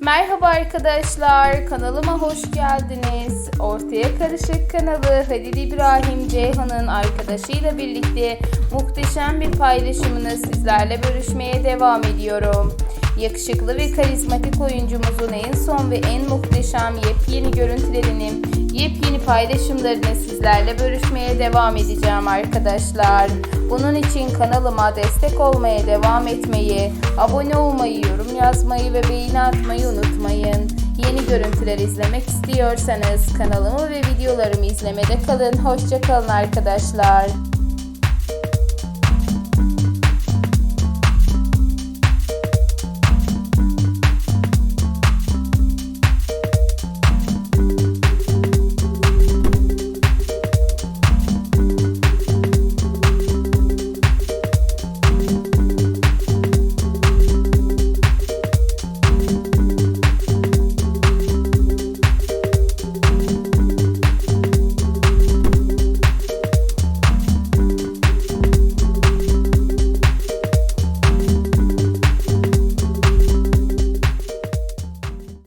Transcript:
Merhaba arkadaşlar, kanalıma hoş geldiniz. Ortaya Karışık kanalı Halil İbrahim Ceyhan'ın arkadaşıyla birlikte muhteşem bir paylaşımını sizlerle bölüşmeye devam ediyorum. Yakışıklı ve karizmatik oyuncumuzun en son ve en muhteşem yepyeni görüntülerini, yepyeni paylaşımlarını sizlerle bölüşmeye devam edeceğim arkadaşlar. Bunun için kanalıma destek olmaya devam etmeyi, abone olmayı, yorum yazmayı ve beğeni atmayı unutmayın. Yeni görüntüler izlemek istiyorsanız kanalımı ve videolarımı izlemede kalın. Hoşçakalın arkadaşlar.